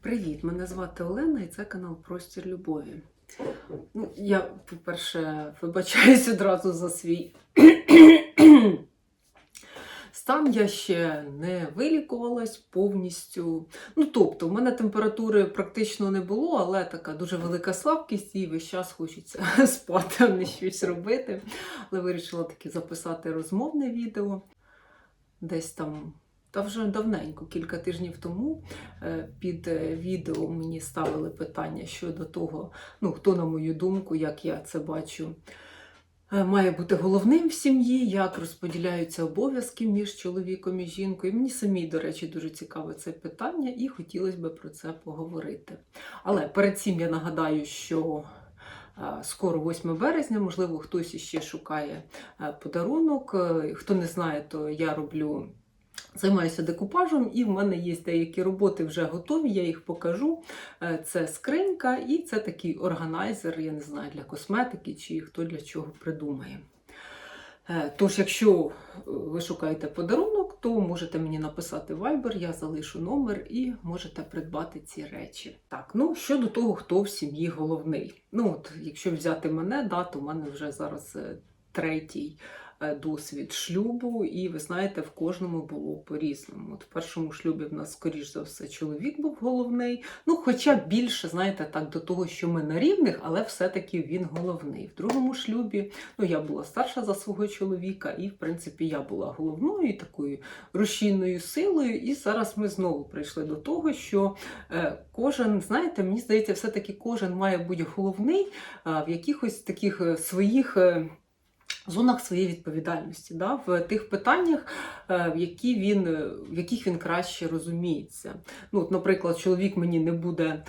Привіт, мене звати Олена і це канал Простір Любові. Ну, я, по-перше, вибачаюсь одразу за свій стан. Я ще не вилікувалась повністю. Ну, тобто, в мене температури практично не було, але така дуже велика слабкість, і весь час хочеться спати, а не щось робити. Але вирішила таки записати розмовне відео. Десь там та вже давненько, кілька тижнів тому е, під е, відео мені ставили питання щодо того, ну хто, на мою думку, як я це бачу, е, має бути головним в сім'ї, як розподіляються обов'язки між чоловіком і жінкою. Мені самій, до речі, дуже цікаве це питання, і хотілося б про це поговорити. Але перед цим я нагадаю, що. Скоро 8 березня, можливо, хтось іще шукає подарунок. Хто не знає, то я роблю Займаюся декупажем, і в мене є деякі роботи вже готові, я їх покажу. Е, Це скринька і це такий органайзер, я не знаю, для косметики чи хто для чого придумає. Е, Тож, якщо е, ви шукаєте подарунок, то можете мені написати Viber, я залишу номер і можете придбати ці речі. Так, ну щодо того, хто в сім'ї головний. Ну, от, якщо взяти мене, да, то в мене вже зараз третій досвід шлюбу, і ви знаєте, в кожному було по-різному. От в першому шлюбі в нас, скоріш за все, чоловік був головний. Ну, хоча більше, знаєте, так до того, що ми на рівних, але все-таки він головний. В другому шлюбі ну, я була старша за свого чоловіка, і, в принципі, я була головною такою рушійною силою. І зараз ми знову прийшли до того, що е, кожен, знаєте, мені здається, все-таки кожен має бути головний е, в якихось таких е, своїх. Зонах своєї відповідальності, да, в тих питаннях, е, в, які він, е, в яких він краще розуміється. Ну, от, наприклад, чоловік мені не буде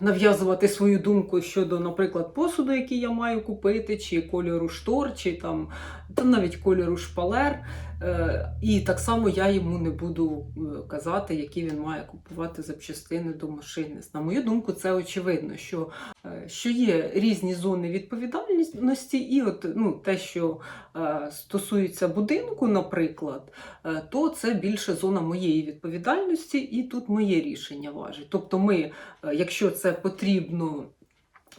нав'язувати свою думку щодо, наприклад, посуду, який я маю купити, чи кольору штор, чи там, та навіть кольору шпалер. Е, І так само я йому не буду е, казати, які він має купувати запчастини до машини. На мою думку, це очевидно, що, е, що є різні зони відповідальності, і от ну, те, що стосується будинку, наприклад, то це більше зона моєї відповідальності, і тут моє рішення важить. Тобто, ми, якщо це потрібно.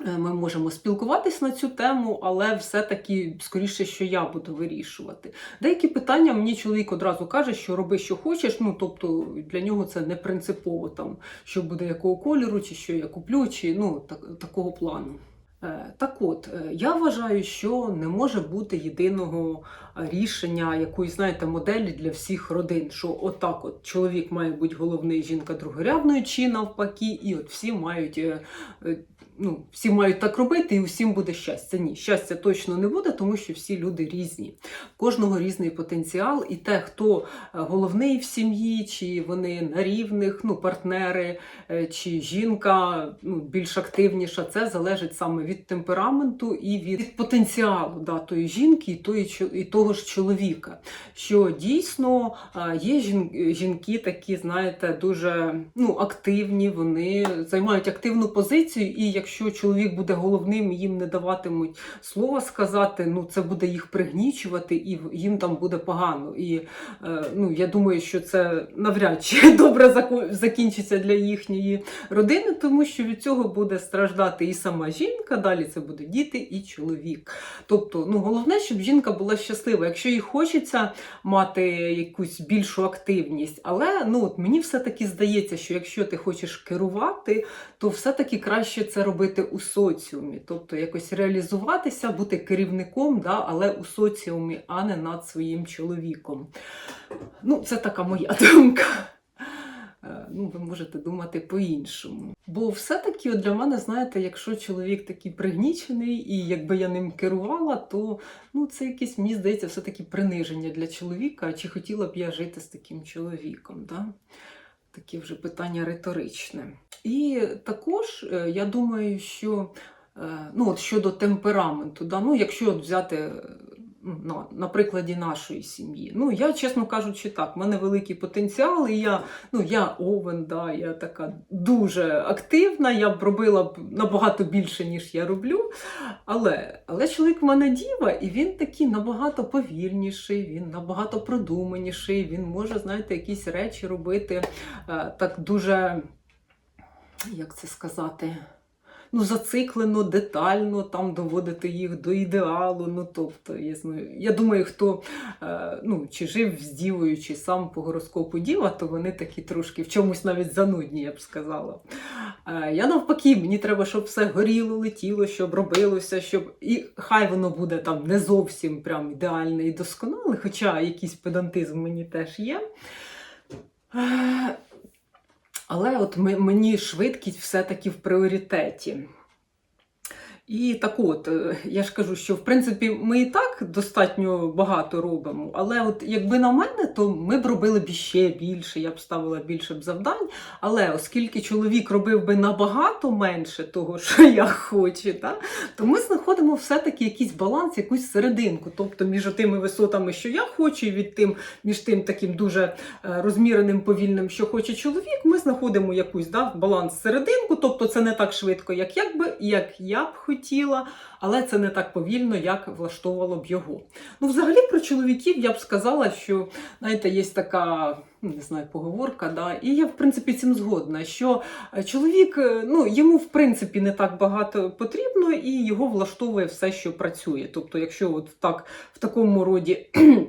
Е, Ми можемо спілкуватись на цю тему, але все-таки скоріше, що я буду вирішувати. Деякі питання мені чоловік одразу каже, що роби, що хочеш. Ну тобто для нього це не принципово там, що буде якого кольору, чи що я куплю, чи ну так, такого плану. Е, Так от, е, я вважаю, що не може бути єдиного рішення якоїсь, знаєте, моделі для всіх родин. Що отак, от чоловік має бути головний, жінка другорядною, чи навпаки, і от всі мають. Ну, всі мають так робити, і усім буде щастя. Ні, щастя точно не буде, тому що всі люди різні. Кожного різний потенціал, і те, хто е, головний в сім'ї, чи вони на рівних, ну, партнери, е, чи жінка ну, більш активніша, це залежить саме від темпераменту і від, від потенціалу да, тої жінки і, тої, і того ж чоловіка. Що дійсно е, є жінки такі, знаєте, дуже ну, активні, вони займають активну позицію, і якщо чоловік буде головним, їм не даватимуть слова сказати, ну це буде їх пригнічувати, і їм там буде погано. І е, ну, я думаю, що це навряд чи добре закінчиться для їхньої родини, тому що від цього буде страждати і сама жінка, далі це будуть діти і чоловік. Тобто, ну головне, щоб жінка була щаслива. Якщо їй хочеться мати якусь більшу активність, але ну от мені все-таки здається, що якщо ти хочеш керувати, то все-таки краще це робити у соціумі, тобто якось реалізуватися, бути керівником, да, але у соціумі, а не над своїм чоловіком. Ну, це така моя думка. Е, Ну, ви можете думати по-іншому. Бо все-таки для мене, знаєте, якщо чоловік такий пригнічений, і якби я ним керувала, то ну, це якесь, мені здається, все-таки приниження для чоловіка. Чи хотіла б я жити з таким чоловіком? Да? Таке вже питання риторичне. І також е, я думаю, що е, ну, от щодо темпераменту, да, ну, якщо взяти е, на, на прикладі нашої сім'ї. Ну, я, чесно кажучи, так, в мене великий потенціал, і я, ну, я овен, да, я така дуже активна, я б робила набагато більше, ніж я роблю. Але, але чоловік в мене діва, і він такий набагато повільніший, він набагато продуманіший, він може, знаєте, якісь речі робити е, так дуже, як це сказати, ну, зациклено, детально там доводити їх до ідеалу. Ну, тобто, я, я думаю, хто е, ну, чи жив з дівою, чи сам по гороскопу діва, то вони такі трошки в чомусь навіть занудні, я б сказала. Е, я навпаки, мені треба, щоб все горіло, летіло, щоб робилося, щоб і хай воно буде там не зовсім прям ідеальне і досконале, хоча якийсь педантизм мені теж є. Е, Але от мені швидкість все-таки в пріоритеті. І так от, е, я ж кажу, що в принципі ми і так достатньо багато робимо, але от якби на мене, то ми б робили б ще більше, я б ставила більше б завдань. Але оскільки чоловік робив би набагато менше того, що я хочу, та, то ми знаходимо все-таки якийсь баланс, якусь серединку. Тобто між тими висотами, що я хочу, і від тим, між тим таким дуже е, розміреним, повільним, що хоче чоловік, ми знаходимо якусь да, баланс серединку. Тобто це не так швидко, як, як, як я б хотіла, але це не так повільно, як влаштовувало б його. Ну, взагалі про чоловіків я б сказала, що знаєте, є така. ну, Не знаю, поговорка, да, і я в принципі цим згодна, що е, чоловік, е, ну йому в принципі не так багато потрібно, і його влаштовує все, що працює. Тобто, якщо от так в такому роді.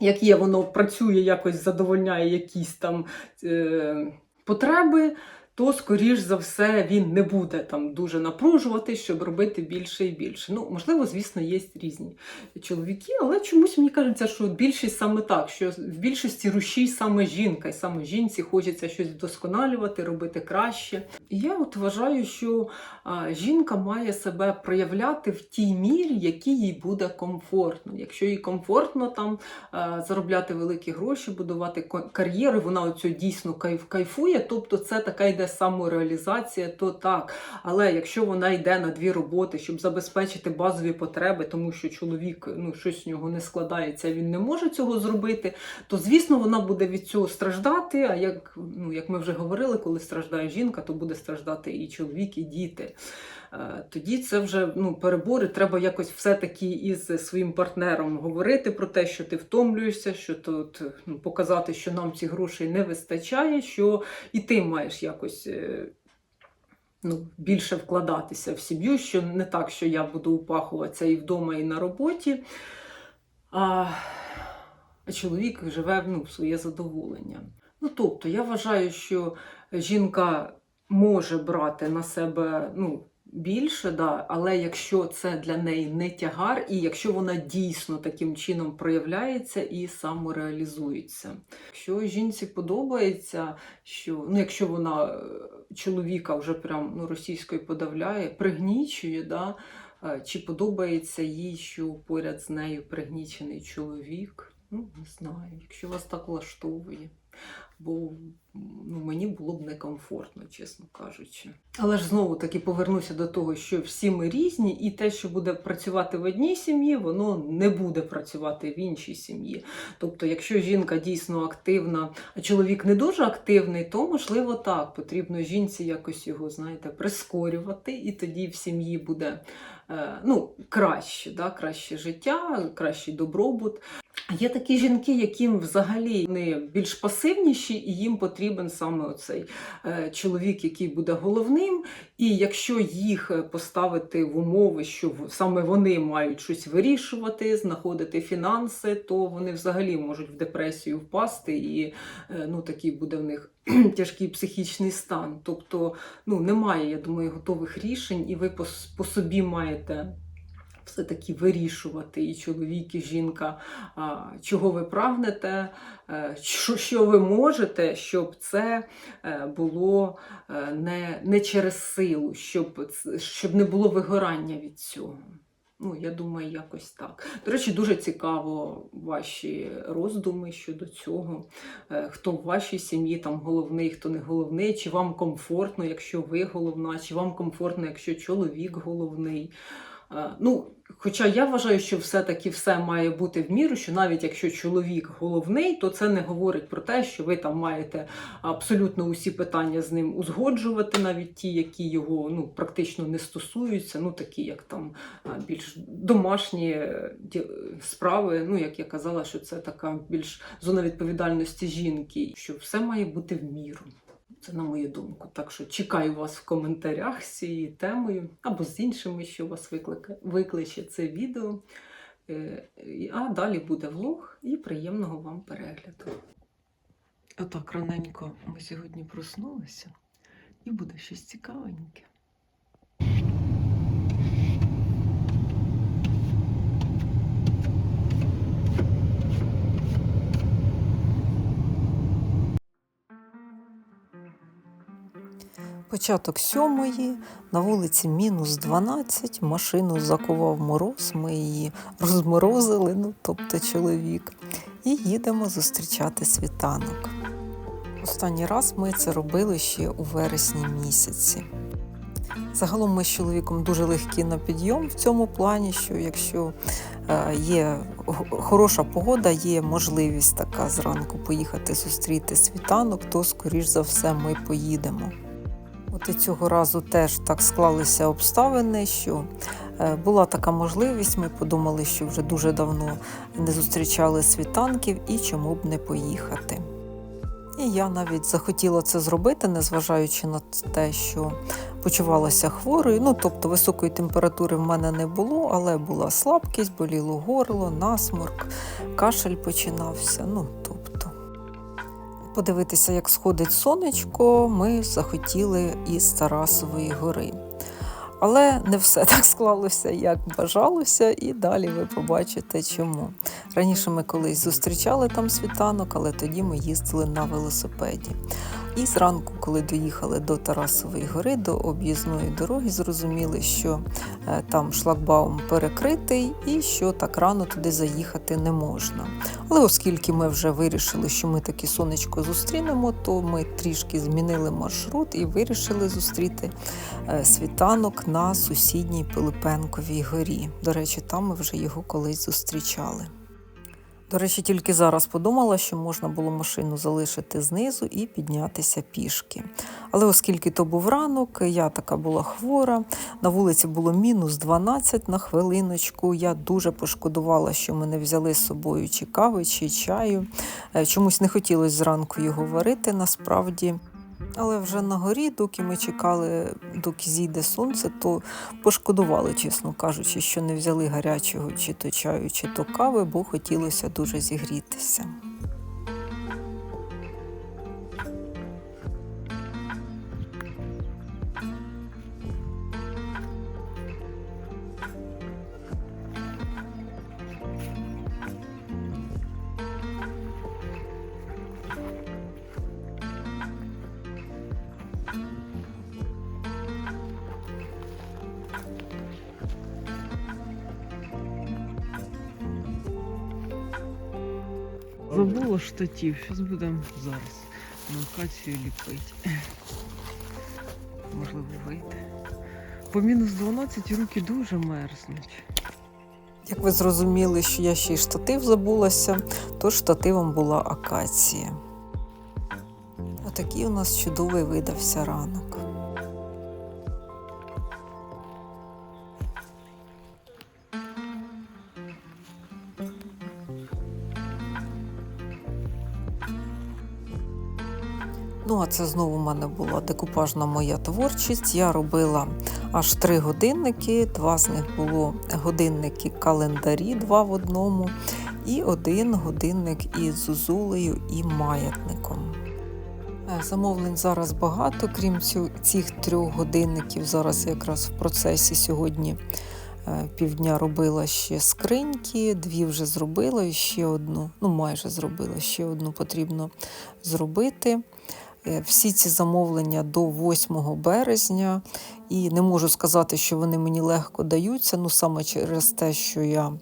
Як є, воно працює, якось задовольняє якісь там е, потреби, то, скоріш за все, він не буде там дуже напружувати, щоб робити більше і більше. Ну, можливо, звісно, є різні чоловіки, але чомусь мені кажеться, що більшість саме так, що в більшості рушій саме жінка, і саме жінці хочеться щось вдосконалювати, робити краще. І я от вважаю, що а, жінка має себе проявляти в тій мірі, якій їй буде комфортно. Якщо їй комфортно там а, заробляти великі гроші, будувати кар'єру, вона оцю дійсно кайф, кайфує, тобто це така йде самореалізація, то так. Але якщо вона йде на дві роботи, щоб забезпечити базові потреби, тому що чоловік ну щось в нього не складається, він не може цього зробити, то звісно вона буде від цього страждати. А як, ну, як ми вже говорили, коли страждає жінка, то буде страждати і чоловік, і діти. Е, Тоді це вже ну, перебори. Треба якось все-таки із своїм партнером говорити про те, що ти втомлюєшся, що тут ну, показати, що нам ці грошей не вистачає, що і ти маєш якось. е, Ну, більше вкладатися в сім'ю, що не так, що я буду упахуватися і вдома, і на роботі, а, а чоловік живе ну, в своє задоволення. Ну, тобто, я вважаю, що жінка може брати на себе ну, більше, да, але якщо це для неї не тягар, і якщо вона дійсно таким чином проявляється і самореалізується. Якщо жінці подобається, що ну, якщо вона е, чоловіка вже прям ну, російською подавляє, пригнічує, да, е, чи подобається їй, що поряд з нею пригнічений чоловік. Ну, не знаю, якщо вас так влаштовує. Бо ну, мені було б некомфортно, чесно кажучи. Але ж знову таки повернуся до того, що всі ми різні, і те, що буде працювати в одній сім'ї, воно не буде працювати в іншій сім'ї. Тобто, якщо жінка дійсно активна, а чоловік не дуже активний, то можливо так. Потрібно жінці якось його, знаєте, прискорювати, і тоді в сім'ї буде е, ну, краще, да? краще життя, кращий добробут. Є такі жінки, яким взагалі вони більш пасивніші, і їм потрібен саме оцей е, чоловік, який буде головним. І якщо їх е, поставити в умови, що саме вони мають щось вирішувати, знаходити фінанси, то вони взагалі можуть в депресію впасти, і е, ну, такий буде в них тяжкий психічний стан. Тобто, ну, немає, я думаю, готових рішень, і ви по собі маєте. Все-таки вирішувати і чоловік, і жінка, чого ви прагнете, е, що, ви можете, щоб це е, було е, не, не через силу, щоб, щоб не було вигорання від цього. Ну, я думаю, якось так. До речі, дуже цікаво ваші роздуми щодо цього. Хто в вашій сім'ї там головний, хто не головний, чи вам комфортно, якщо ви головна, чи вам комфортно, якщо чоловік головний. Е, Ну, хоча я вважаю, що все-таки все має бути в міру, що навіть якщо чоловік головний, то це не говорить про те, що ви там маєте абсолютно усі питання з ним узгоджувати, навіть ті, які його ну, практично не стосуються, ну такі як там більш домашні е, справи. Ну, як я казала, що це така більш зона відповідальності жінки, що все має бути в міру. Це на мою думку. Так що чекаю вас в коментарях з цією темою або з іншими, що вас викликає, викличе це відео. Е, А далі буде влог і приємного вам перегляду. Отак раненько ми сьогодні проснулися, і буде щось цікавеньке. Початок сьомої, на вулиці мінус 12, машину закував мороз, ми її розморозили, ну тобто чоловік, і їдемо зустрічати світанок. Останній раз ми це робили ще у вересні місяці. Загалом ми з чоловіком дуже легкі на підйом в цьому плані, що якщо е, є хороша погода, є можливість така зранку поїхати зустріти світанок, то скоріш за все ми поїдемо. От і цього разу теж так склалися обставини, що е, була така можливість. Ми подумали, що вже дуже давно не зустрічали світанків і чому б не поїхати. І я навіть захотіла це зробити, незважаючи на те, що почувалася хворою. Ну, тобто високої температури в мене не було, але була слабкість, боліло горло, насморк, кашель починався. Ну, тобто подивитися, як сходить сонечко, ми захотіли із Тарасової гори. Але не все так склалося, як бажалося, і далі ви побачите чому. Раніше ми колись зустрічали там світанок, але тоді ми їздили на велосипеді. І зранку, коли доїхали до Тарасової гори, до об'їзної дороги, зрозуміли, що е, там шлагбаум перекритий і що так рано туди заїхати не можна. Але оскільки ми вже вирішили, що ми таки сонечко зустрінемо, то ми трішки змінили маршрут і вирішили зустріти е, світанок на сусідній Пилипенковій горі. До речі, там ми вже його колись зустрічали. До речі, тільки зараз подумала, що можна було машину залишити знизу і піднятися пішки. Але оскільки то був ранок, я така була хвора, на вулиці було мінус 12 на хвилиночку. Я дуже пошкодувала, що мене взяли з собою чи кави, чи чаю. Е, Чомусь не хотілося зранку його варити насправді. Але вже на горі, доки ми чекали, доки зійде сонце, то пошкодували, чесно кажучи, що не взяли гарячого чи то чаю, чи то кави, бо хотілося дуже зігрітися. Забула штатів, зараз будемо зараз на акацію ліпити. Можливо, вийде. По мінус 12 руки дуже мерзнуть. Як ви зрозуміли, що я ще й штатив забулася, то штативом була акація. Отакий у нас чудовий видався ранок. Це знову в мене була декупажна моя творчість. Я робила аж три годинники. Два з них було годинники календарі, два в одному, і один годинник із зозулею і маятником. Е, Замовлень зараз багато, крім цих трьох годинників. Зараз якраз в процесі сьогодні е, півдня робила ще скриньки, дві вже зробила, і ще одну, ну майже зробила, ще одну потрібно зробити. Е, Всі ці замовлення до 8 березня, і не можу сказати, що вони мені легко даються. Ну саме через те, що я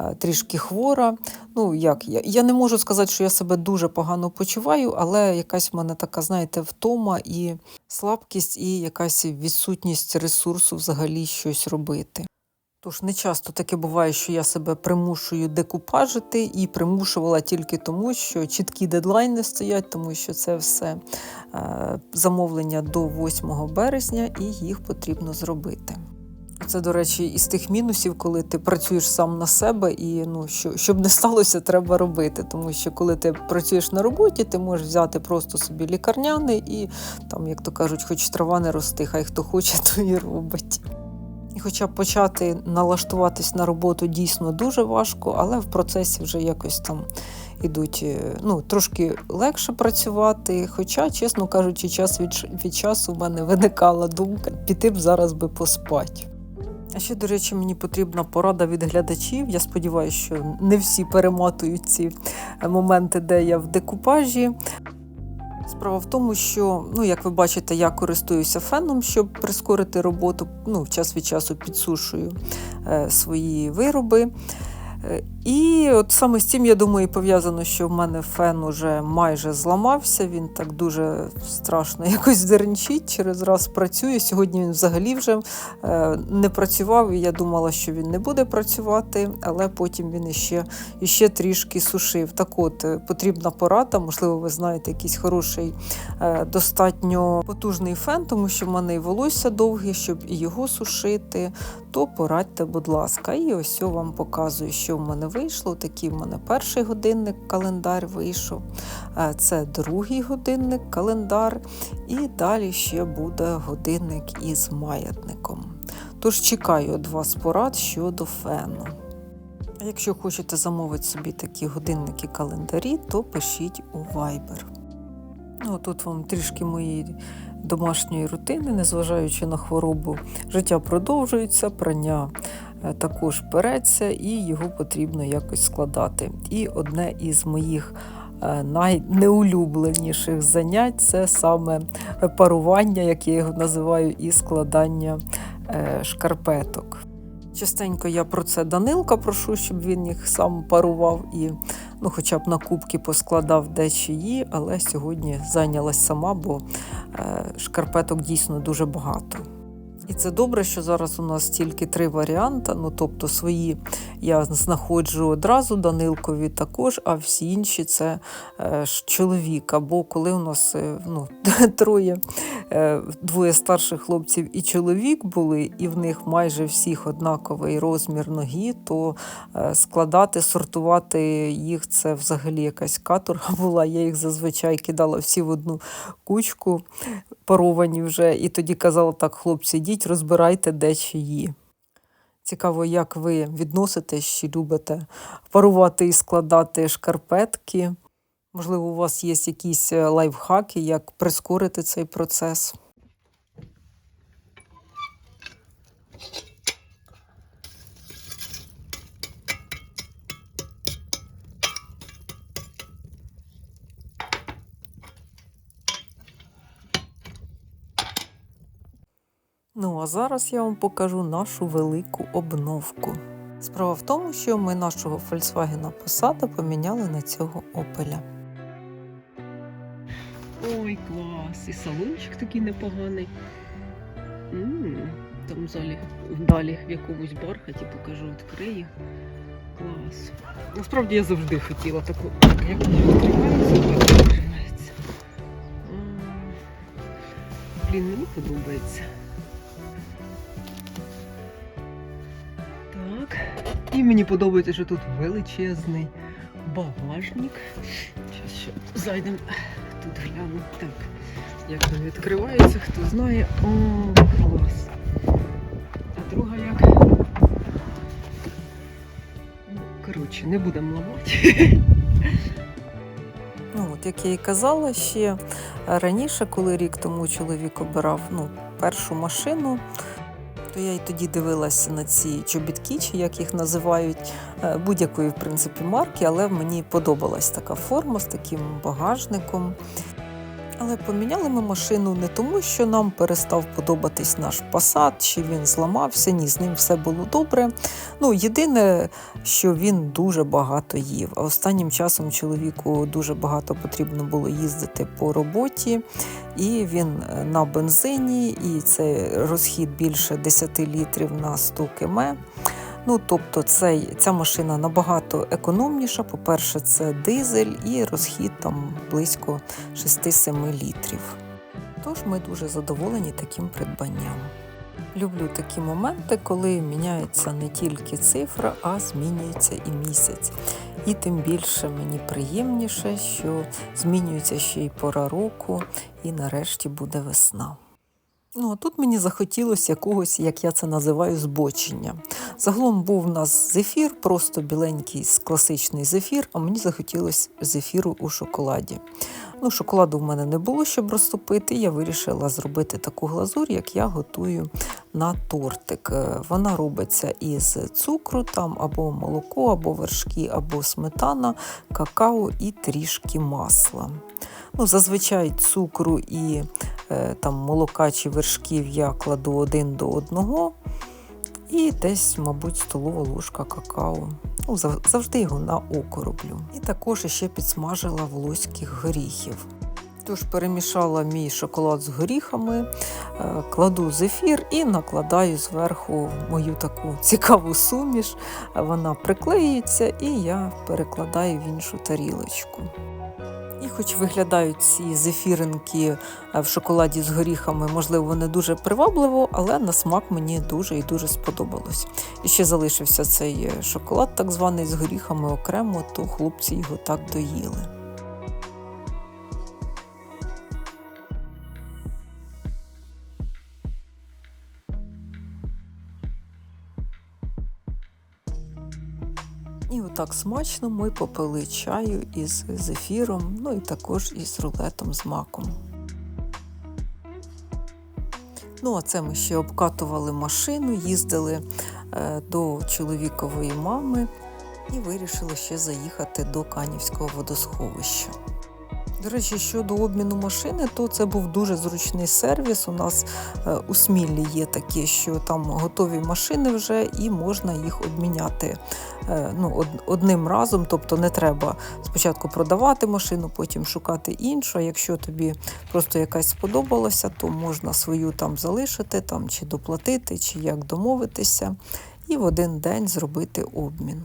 е, трішки хвора. Ну як я, я не можу сказати, що я себе дуже погано почуваю, але якась в мене така, знаєте, втома і слабкість, і якась відсутність ресурсу взагалі щось робити. Тож не часто таке буває, що я себе примушую декупажити і примушувала тільки тому, що чіткі дедлайни стоять, тому що це все е, замовлення до 8 березня, і їх потрібно зробити. Це, до речі, із тих мінусів, коли ти працюєш сам на себе, і ну, що, щоб не сталося, треба робити. Тому що коли ти працюєш на роботі, ти можеш взяти просто собі лікарняний і там, як то кажуть, хоч трава не рости, хай хто хоче, то і робить. Хоча почати налаштуватись на роботу дійсно дуже важко, але в процесі вже якось там ідуть е, ну, трошки легше працювати. Хоча, чесно кажучи, час від, від часу в мене виникала думка піти б зараз би поспати. А ще, до речі, мені потрібна порада від глядачів. Я сподіваюся, що не всі перематують ці е, моменти, де я в декупажі. Справа в тому, що, ну, як ви бачите, я користуюся феном, щоб прискорити роботу. Ну, час від часу підсушую е, свої вироби. Е, І от саме з цим, я думаю, пов'язано, що в мене фен уже майже зламався. Він так дуже страшно якось деренчить, через раз працює. Сьогодні він взагалі вже е, не працював, і я думала, що він не буде працювати, але потім він іще, іще трішки сушив. Так от, е, потрібна порада, можливо, ви знаєте якийсь хороший, достатньо потужний фен, тому що в мене і волосся довге, щоб і його сушити, то порадьте, будь ласка. І ось я вам показую, що в мене вийшло. Такий в мене перший годинник календар вийшов. Е, Це другий годинник календар. І далі ще буде годинник із маятником. Тож чекаю від вас порад щодо фену. Якщо хочете замовити собі такі годинники календарі, то пишіть у Viber. Ну, тут вам трішки моєї домашньої рутини, незважаючи на хворобу. Життя продовжується, прання е, також переться, і його потрібно якось складати. І одне із моїх е, найнеулюбленіших занять це саме парування, як я його називаю, і складання е, шкарпеток. Частенько я про це Данилка прошу, щоб він їх сам парував і ну, хоча б на кубки поскладав дечиї, але сьогодні зайнялась сама, бо е, шкарпеток дійсно дуже багато. І це добре, що зараз у нас тільки три варіанти. Ну, тобто свої я знаходжу одразу Данилкові також, а всі інші це е, ж чоловіка. Бо коли у нас е, ну, троє, е, двоє старших хлопців і чоловік були, і в них майже всіх однаковий розмір ноги, то складати, сортувати їх це взагалі якась каторга була. Я їх зазвичай кидала всі в одну кучку паровані вже, і тоді казала так, хлопці, йдіть, розбирайте де чиї. Цікаво, як ви відноситесь, чи любите парувати і складати шкарпетки. Можливо, у вас є якісь е, лайфхаки, як прискорити цей процес. Ну а зараз я вам покажу нашу велику обновку. Справа в тому, що ми нашого Volkswagen Passat поміняли на цього Opel. Ой, клас! І салончик такий непоганий. м там залі, далі в якомусь бархаті покажу, відкрию. Клас. Насправді я завжди хотіла таку, як вона відкривається, так відкривається. Блін, мені подобається. І мені подобається, що тут величезний багажник. Зараз ще зайдемо тут гляну. Так. Як він відкривається, хто знає. О, клас. А друга як. Ну, коротше, не будемо ламати. Ну, от, як я і казала, ще раніше, коли рік тому чоловік обирав ну, першу машину, то я й тоді дивилася на ці чобітки, чи як їх називають, е, будь-якої в принципі марки, але мені подобалась така форма з таким багажником. Але поміняли ми машину не тому, що нам перестав подобатись наш Passat, чи він зламався, ні, з ним все було добре. Ну, єдине, що він дуже багато їв. А останнім часом чоловіку дуже багато потрібно було їздити по роботі, і він е, на бензині, і це розхід більше 10 літрів на 100 км. Ну, тобто, цей, ця машина набагато економніша. По-перше, це дизель і розхід там близько 6-7 літрів. Тож ми дуже задоволені таким придбанням. Люблю такі моменти, коли міняється не тільки цифра, а змінюється і місяць. І тим більше мені приємніше, що змінюється ще й пора року, і нарешті буде весна. Ну, а тут мені захотілося якогось, як я це називаю, збочення. Загалом був у нас зефір, просто біленький класичний зефір, а мені захотілося зефіру у шоколаді. Ну, шоколаду в мене не було, щоб розтопити. Я вирішила зробити таку глазурь, як я готую на тортик. Е, Вона робиться із цукру, там або молоко, або вершки, або сметана, какао і трішки масла. Ну, зазвичай цукру і е, там, молока чи вершків я кладу один до одного. І десь, мабуть, столова ложка какао. Ну, зав- завжди його на око роблю. І також ще підсмажила волоських горіхів. Тож перемішала мій шоколад з горіхами, е, кладу зефір і накладаю зверху мою таку цікаву суміш. Вона приклеюється і я перекладаю в іншу тарілочку. І хоч виглядають ці зефіринки е, в шоколаді з горіхами, можливо, не дуже привабливо, але на смак мені дуже і дуже сподобалось. І ще залишився цей е, шоколад, так званий з горіхами окремо, то хлопці його так доїли. І отак смачно ми попили чаю із зефіром, ну і також із рулетом з маком. Ну, а це ми ще обкатували машину, їздили е, до чоловікової мами і вирішили ще заїхати до Канівського водосховища. До речі, щодо обміну машини, то це був дуже зручний сервіс. У нас е, у Сміллі є таке, що там готові машини вже і можна їх обміняти е, ну, од- одним разом. Тобто не треба спочатку продавати машину, потім шукати іншу. Якщо тобі просто якась сподобалася, то можна свою там залишити там, чи доплатити, чи як домовитися, і в один день зробити обмін.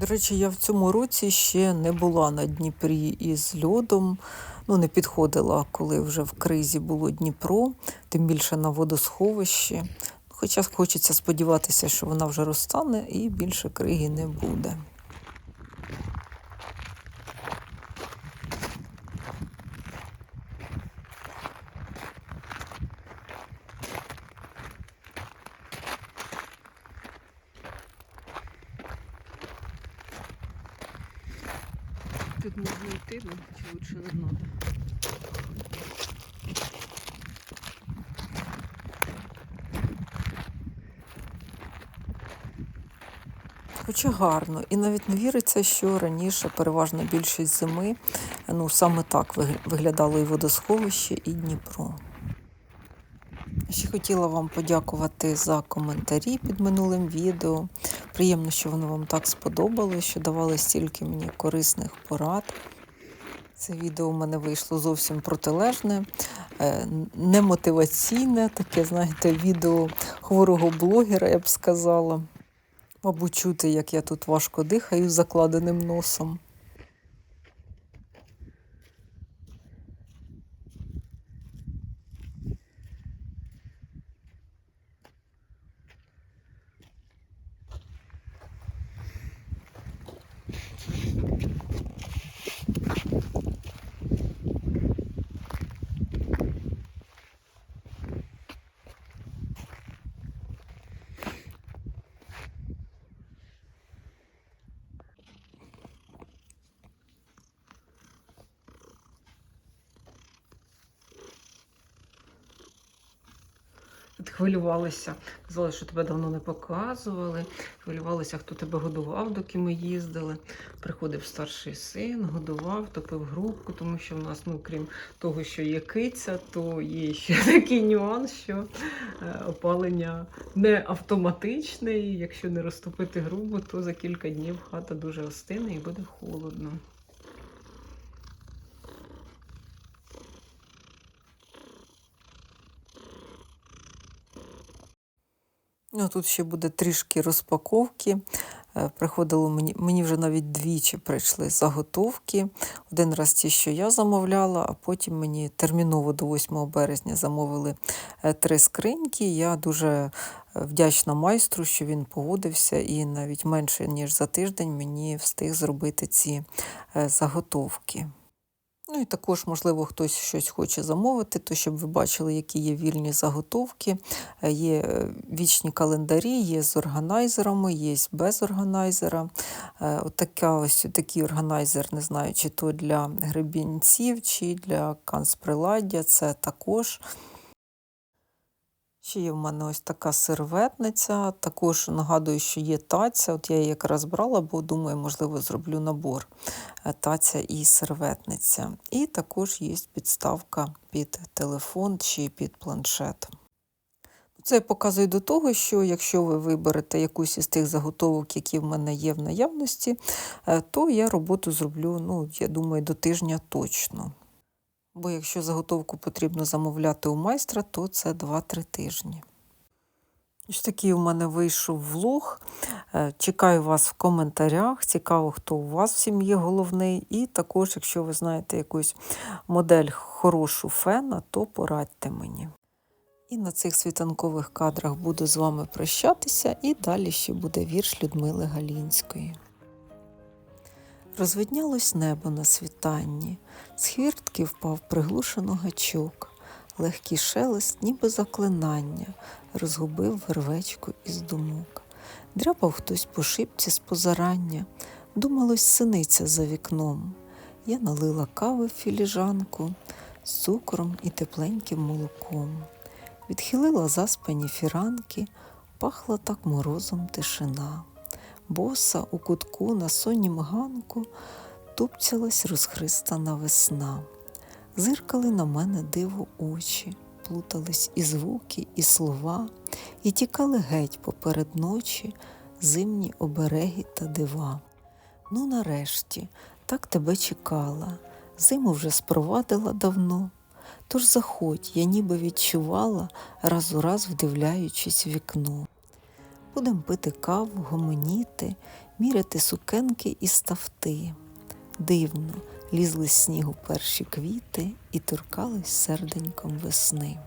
До речі, я в цьому році ще не була на Дніпрі із льодом. Ну, не підходила, коли вже в кризі було Дніпро, тим більше на водосховищі. Хоча хочеться сподіватися, що вона вже розтане і більше криги не буде. Тут можна йти, ну, чи лучше не треба. Хоча гарно, і навіть не віриться, що раніше переважна більшість зими ну, саме так виглядало і водосховище, і Дніпро. Ще хотіла вам подякувати за коментарі під минулим відео. Приємно, що воно вам так сподобалось, що давали стільки мені корисних порад. Це відео у мене вийшло зовсім протилежне, е, немотиваційне, таке, знаєте, відео хворого блогера, я б сказала. Мабуть, чути, як я тут важко дихаю закладеним носом. Хвилювалися, казали, що тебе давно не показували. Хвилювалися, хто тебе годував, доки ми їздили. Приходив старший син, годував, топив грубку, тому що в нас, ну крім того, що є киця, то є ще такий нюанс, що е, опалення не автоматичне. І якщо не розтопити грубу, то за кілька днів хата дуже остине і буде холодно. Ну, тут ще буде трішки розпаковки. Е, Приходило мені, мені вже навіть двічі прийшли заготовки. Один раз ті, що я замовляла, а потім мені терміново до 8 березня замовили е, три скриньки. Я дуже е, вдячна майстру, що він погодився, і навіть менше ніж за тиждень мені встиг зробити ці заготовки. Ну і також, можливо, хтось щось хоче замовити, то щоб ви бачили, які є вільні заготовки. Е, Є е, вічні календарі, є з органайзерами, є без органайзера. Е, От така ось такий органайзер, не знаю, чи то для гребінців, чи для канцприладдя, це також. Ще є в мене ось така серветниця. Також нагадую, що є таця. От я її якраз брала, бо думаю, можливо, зроблю набор е, таця і серветниця. І також є підставка під телефон чи під планшет. Це я показую до того, що якщо ви виберете якусь із тих заготовок, які в мене є в наявності, е, то я роботу зроблю, ну, я думаю, до тижня точно. Бо якщо заготовку потрібно замовляти у майстра, то це 2-3 тижні. Ось такий у мене вийшов влог. Е, Чекаю вас в коментарях. Цікаво, хто у вас в сім'ї головний. І також, якщо ви знаєте якусь модель хорошу фена, то порадьте мені. І на цих світанкових кадрах буду з вами прощатися, і далі ще буде вірш Людмили Галінської. Розвиднялось небо на світанні, з хвіртки впав приглушено гачок, легкий шелест, ніби заклинання, розгубив вервечку із думок. Дряпав хтось по шибці з позарання, думалось синиця за вікном. Я налила кави в філіжанку з цукром і тепленьким молоком. Відхилила заспані фіранки, пахла так морозом тишина. Боса у кутку на соннім ганку тупцялась розхристана весна. Зиркали на мене диво очі, плутались і звуки, і слова, і тікали геть поперед ночі зимні обереги та дива. Ну, нарешті, так тебе чекала, зиму вже спровадила давно. Тож заходь, я ніби відчувала, раз у раз вдивляючись в вікно. Будем пити каву, гомоніти, міряти сукенки і ставти. Дивно, лізли з снігу перші квіти і торкались серденьком весни.